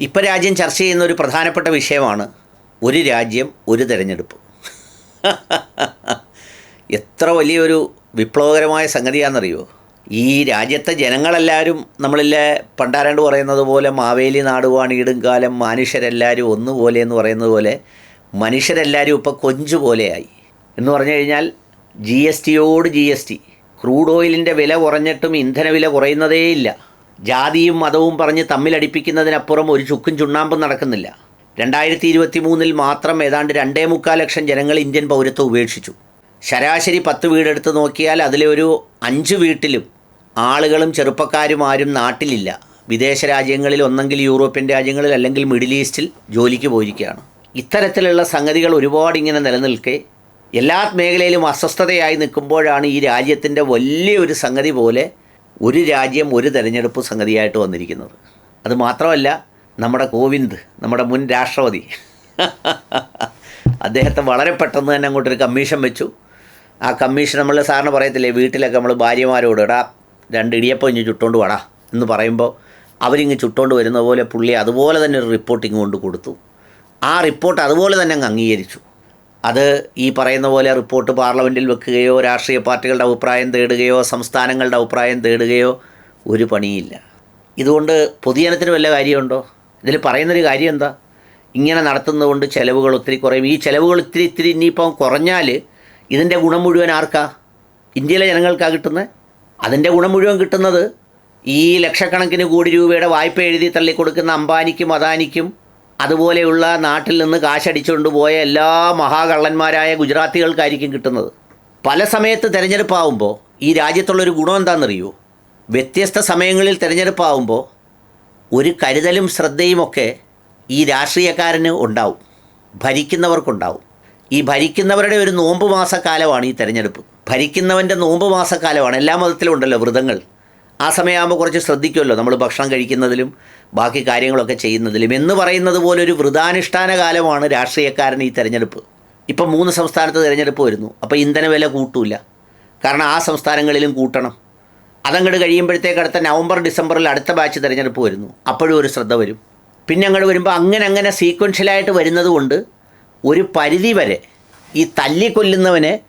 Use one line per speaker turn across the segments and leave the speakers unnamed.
ഇപ്പം രാജ്യം ചർച്ച ചെയ്യുന്ന ഒരു പ്രധാനപ്പെട്ട വിഷയമാണ് ഒരു രാജ്യം ഒരു തിരഞ്ഞെടുപ്പ്. എത്ര വലിയൊരു വിപ്ലവകരമായ സംഗതിയാണെന്നറിയോ? ഈ രാജ്യത്തെ ജനങ്ങളെല്ലാവരും നമ്മളിലെ പണ്ടാരാണ്ട് പറയുന്നത് പോലെ മാവേലി നാടുവാണ് ഈടും കാലം മനുഷ്യരെല്ലാവരും ഒന്നുപോലെ എന്ന് പറയുന്നത് പോലെ മനുഷ്യരെല്ലാവരും ഇപ്പോൾ കൊഞ്ചു പോലെയായി. എന്ന് പറഞ്ഞു കഴിഞ്ഞാൽ ജി എസ് ടിയോട് ജി എസ് ടി. ക്രൂഡ് ഓയിലിന്റെ വില കുറഞ്ഞിട്ടും ഇന്ധനവില കുറയുന്നതേയില്ല. ജാതിയും മതവും പറഞ്ഞ് തമ്മിലടിപ്പിക്കുന്നതിനപ്പുറം ഒരു ചുക്കും ചുണ്ണാമ്പും നടക്കുന്നില്ല. രണ്ടായിരത്തി ഇരുപത്തി മൂന്നിൽ മാത്രം ഏതാണ്ട് രണ്ടേ മുക്കാൽ ലക്ഷം ജനങ്ങൾ ഇന്ത്യൻ പൗരത്വം ഉപേക്ഷിച്ചു. ശരാശരി പത്ത് വീടെടുത്ത് നോക്കിയാൽ അതിലെ ഒരു അഞ്ച് വീട്ടിലും ആളുകളും ചെറുപ്പക്കാരും ആരും നാട്ടിലില്ല. വിദേശ രാജ്യങ്ങളിൽ ഒന്നെങ്കിൽ യൂറോപ്യൻ രാജ്യങ്ങളിൽ അല്ലെങ്കിൽ മിഡിൽ ഈസ്റ്റിൽ ജോലിക്ക് പോയിരിക്കുകയാണ്. ഇത്തരത്തിലുള്ള സംഗതികൾ ഒരുപാട് ഇങ്ങനെ നിലനിൽക്കെ എല്ലാ മേഖലയിലും അസ്വസ്ഥതയായി നിൽക്കുമ്പോഴാണ് ഈ രാജ്യത്തിന്റെ വലിയൊരു സംഗതി പോലെ ഒരു രാജ്യം ഒരു തെരഞ്ഞെടുപ്പ് സംഗതിയായിട്ട് വന്നിരിക്കുന്നത്. അത് മാത്രമല്ല നമ്മുടെ കോവിന്ദ് നമ്മുടെ മുൻ രാഷ്ട്രപതി അദ്ദേഹത്തെ വളരെ പെട്ടെന്ന് തന്നെ അങ്ങോട്ടൊരു കമ്മീഷൻ വെച്ചു. ആ കമ്മീഷൻ നമ്മൾ സാറിന് പറയത്തില്ലേ വീട്ടിലൊക്കെ നമ്മൾ ഭാര്യമാരോട് ഇടാ രണ്ട് ഇടിയപ്പം ഇഞ്ഞ് ചുട്ടോണ്ട് വാടാ എന്ന് പറയുമ്പോൾ അവരിങ്ങ് ചുട്ടോണ്ട് വരുന്ന പോലെ പുള്ളി അതുപോലെ തന്നെ ഒരു റിപ്പോർട്ടിങ് കൊണ്ട് കൊടുത്തു. ആ റിപ്പോർട്ട് അതുപോലെ തന്നെ അങ്ങ് അംഗീകരിച്ചു. അത് ഈ പറയുന്ന പോലെ റിപ്പോർട്ട് പാർലമെന്റിൽ വെക്കുകയോ രാഷ്ട്രീയ പാർട്ടികളുടെ അഭിപ്രായം തേടുകയോ സംസ്ഥാനങ്ങളുടെ അഭിപ്രായം തേടുകയോ ഒരു പണിയില്ല. ഇതുകൊണ്ട് പൊതുജനത്തിന് വല്ല കാര്യമുണ്ടോ? ഇതിൽ പറയുന്നൊരു കാര്യം എന്താ? ഇങ്ങനെ നടത്തുന്നതുകൊണ്ട് ചിലവുകൾ ഒത്തിരി കുറയും. ഈ ചിലവുകൾ ഇത്തിരി ഇത്തിരി ഇനിയിപ്പം കുറഞ്ഞാൽ ഇതിന്റെ ഗുണം മുഴുവൻ ആർക്കാ? ഇന്ത്യയിലെ ജനങ്ങൾക്കാണ് കിട്ടുന്നത് അതിന്റെ ഗുണം മുഴുവൻ കിട്ടുന്നത് ഈ ലക്ഷക്കണക്കിന് കോടി രൂപയുടെ വായ്പ എഴുതി തള്ളിക്കൊടുക്കുന്ന അംബാനിക്കും അദാനിക്കും അതുപോലെയുള്ള നാട്ടിൽ നിന്ന് കാശടിച്ചുകൊണ്ട് പോയ എല്ലാ മഹാകള്ളന്മാരായ ഗുജറാത്തികൾക്കായിരിക്കും കിട്ടുന്നത്. പല സമയത്ത് തിരഞ്ഞെടുപ്പാവുമ്പോൾ ഈ രാജ്യത്തുള്ളൊരു ഗുണം എന്താണെന്നറിയോ വ്യത്യസ്ത സമയങ്ങളിൽ തിരഞ്ഞെടുപ്പാവുമ്പോൾ ഒരു കരുതലും ശ്രദ്ധയുമൊക്കെ ഈ രാഷ്ട്രീയക്കാരന് ഉണ്ടാവും. ഭരിക്കുന്നവർക്കുണ്ടാവും. ഈ ഭരിക്കുന്നവരുടെ ഒരു നോമ്പ് മാസക്കാലമാണ് ഈ തിരഞ്ഞെടുപ്പ്. ഭരിക്കുന്നവന്റെ നോമ്പ് മാസക്കാലമാണ്. എല്ലാ മതത്തിലും ഉണ്ടല്ലോ വ്രതങ്ങൾ. ആ സമയമാകുമ്പോൾ കുറച്ച് ശ്രദ്ധിക്കുമല്ലോ. നമ്മൾ ഭക്ഷണം കഴിക്കുന്നതിലും ബാക്കി കാര്യങ്ങളൊക്കെ ചെയ്യുന്നതിലും. എന്ന് പറയുന്നത് പോലെ ഒരു വൃതാനുഷ്ഠാന കാലമാണ് രാഷ്ട്രീയക്കാരൻ ഈ തെരഞ്ഞെടുപ്പ്. ഇപ്പം മൂന്ന് സംസ്ഥാനത്ത് തിരഞ്ഞെടുപ്പ് വരുന്നു. അപ്പോൾ ഇന്ധനവില കൂട്ടൂല. കാരണം ആ സംസ്ഥാനങ്ങളിലും കൂട്ടണം. അതങ്ങോട്ട് കഴിയുമ്പോഴത്തേക്ക് അടുത്ത നവംബർ ഡിസംബറിൽ അടുത്ത ബാച്ച് തിരഞ്ഞെടുപ്പ് വരുന്നു. അപ്പോഴും ഒരു ശ്രദ്ധ വരും. പിന്നെ അങ്ങോട്ട് വരുമ്പോൾ അങ്ങനെ അങ്ങനെ സീക്വൻഷ്യലായിട്ട് വരുന്നത് കൊണ്ട് ഒരു പരിധി വരെ ഈ തല്ലിക്കൊല്ലുന്നവനെ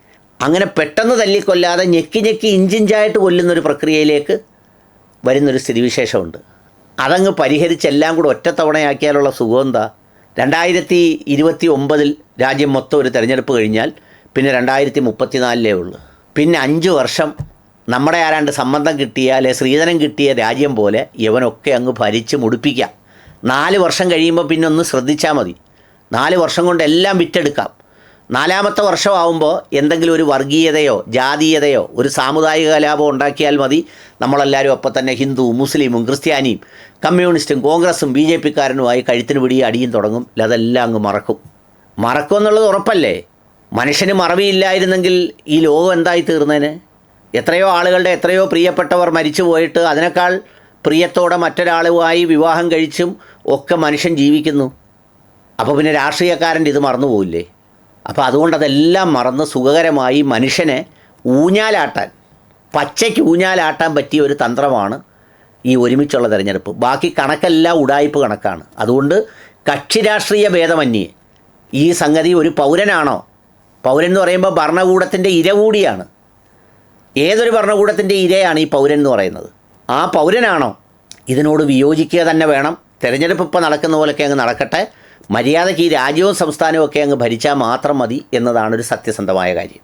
അങ്ങനെ പെട്ടെന്ന് തല്ലിക്കൊല്ലാതെ ഞെക്കി ഞെക്കി ഇഞ്ചിഞ്ചായിട്ട് കൊല്ലുന്നൊരു പ്രക്രിയയിലേക്ക് വരുന്നൊരു സ്ഥിതിവിശേഷമുണ്ട്. അതങ്ങ് പരിഹരിച്ചെല്ലാം കൂടെ ഒറ്റത്തവണയാക്കിയാലുള്ള സുഖം എന്താ? രണ്ടായിരത്തി ഇരുപത്തി ഒമ്പതിൽ രാജ്യം മൊത്തം ഒരു തെരഞ്ഞെടുപ്പ് കഴിഞ്ഞാൽ പിന്നെ രണ്ടായിരത്തി മുപ്പത്തിനാലിലേ ഉള്ളൂ. പിന്നെ അഞ്ച് വർഷം നമ്മുടെ ആരാണ്ട് സംബന്ധം കിട്ടിയ അല്ലെ സ്ത്രീധനം കിട്ടിയ രാജ്യം പോലെ ഇവനൊക്കെ അങ്ങ് ഭരിച്ച് മുടിപ്പിക്കാം. നാല് വർഷം കഴിയുമ്പോൾ പിന്നെ ഒന്ന് ശ്രദ്ധിച്ചാൽ മതി. നാല് വർഷം കൊണ്ട് എല്ലാം വിറ്റെടുക്കാം. നാലാമത്തെ വർഷമാവുമ്പോൾ എന്തെങ്കിലും ഒരു വർഗീയതയോ ജാതീയതയോ ഒരു സാമുദായിക കലാപം ഉണ്ടാക്കിയാൽ മതി. നമ്മളെല്ലാവരും അപ്പം തന്നെ ഹിന്ദു മുസ്ലിമും ക്രിസ്ത്യാനിയും കമ്മ്യൂണിസ്റ്റും കോൺഗ്രസും ബി ജെ പിക്കാരനുമായി കഴുത്തിന് പിടി അടിയും തുടങ്ങും. അതെല്ലാം അങ്ങ് മറക്കും. മറക്കും എന്നുള്ളത് ഉറപ്പല്ലേ? മനുഷ്യന് മറവിയില്ലായിരുന്നെങ്കിൽ ഈ ലോകം എന്തായി തീർന്നതിന് എത്രയോ ആളുകളുടെ എത്രയോ പ്രിയപ്പെട്ടവർ മരിച്ചു പോയിട്ട് അതിനേക്കാൾ പ്രിയത്തോടെ മറ്റൊരാളുമായി വിവാഹം കഴിച്ചും ഒക്കെ മനുഷ്യൻ ജീവിക്കുന്നു. അപ്പോൾ പിന്നെ രാഷ്ട്രീയക്കാരന്റെ ഇത് മറന്നു പോയില്ലേ അപ്പോൾ അതുകൊണ്ട് അതെല്ലാം മറന്ന് സുഖകരമായി മനുഷ്യനെ ഊഞ്ഞാലാട്ടാൻ പച്ചയ്ക്ക് ഊഞ്ഞാലാട്ടാൻ പറ്റിയ ഒരു തന്ത്രമാണ് ഈ ഒരുമിച്ചുള്ള തിരഞ്ഞെടുപ്പ്. ബാക്കി കണക്കെല്ലാം ഉടായ്പ് കണക്കാണ്. അതുകൊണ്ട് കക്ഷി രാഷ്ട്രീയ ഭേദമന്യേ ഈ സംഗതി ഒരു പൗരനാണോ? പൗരൻ എന്ന് പറയുമ്പോൾ ഭരണകൂടത്തിന്റെ ഇര കൂടിയാണ്. ഏതൊരു ഭരണകൂടത്തിന്റെ ഇരയാണ് ഈ പൗരൻ എന്ന് പറയുന്നത്? ആ പൗരനാണോ? ഇതിനോട് വിയോജിക്കുക തന്നെ വേണം. തെരഞ്ഞെടുപ്പ് ഇപ്പോൾ നടക്കുന്ന പോലൊക്കെ അങ്ങ് നടക്കട്ടെ. മര്യാദയ്ക്ക് ഈ രാജ്യവും സംസ്ഥാനവും ഒക്കെ അങ്ങ് ഭരിച്ചാൽ മാത്രം മതി എന്നതാണ് ഒരു സത്യസന്ധമായ കാര്യം.